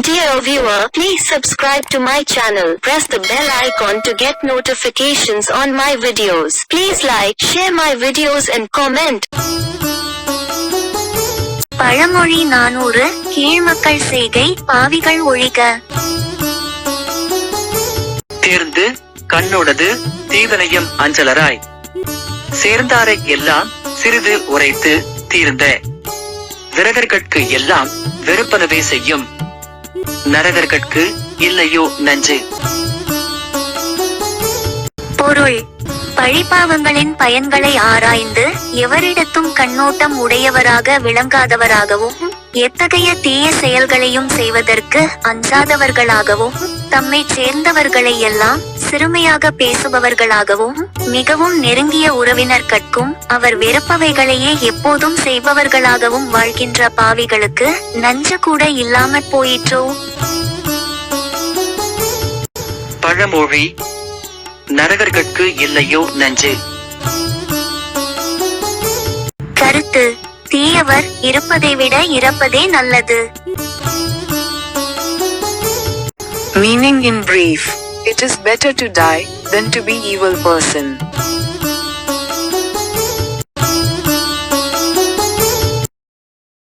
Dear viewer, please subscribe to my channel. Press the bell icon to get notifications on my videos. Please like, share my videos and comment. பழமொழி நானூறு கீழ்மக்கள் செய்கை பாவிகள் ஒழிக தேர்ந்து கண்ணோடது தீவனையும் அஞ்சலராய் சேர்ந்தாரை எல்லாம் சிறிது உரைத்து தீர்ந்த விரகர்கட்கு எல்லாம் வெறுப்பனவே செய்யும் நரகர்கட்கு இல்லையோ நஞ்சு பொருள் பழிபாவங்களின் பயன்களை ஆராய்ந்து எவரிடத்தும் கண்ணோட்டம் உடையவராக விளங்காதவராகவும் எத்தகைய தீய செயல்களையும் செய்வதற்கு அஞ்சாதவர்களாகவும் தம்மை சேர்ந்தவர்களை எல்லாம் சிறுமையாக பேசுபவர்களாகவும் மிகவும் நெருங்கிய உறவினர் கட்கும் அவர் வெறுப்பவைகளையே எப்போதும் செய்பவர்களாகவும் வாழ்கின்ற பாவிகளுக்கு நஞ்சு கூட இல்லாமற் போயிற்றோ? பழமொழி நரகர்கட்கு இல்லையோ நஞ்சு? கருத்து தீயவர் இருப்பதை விட இறப்பதே நல்லது. Meaning in brief, it is better to die than to be evil person.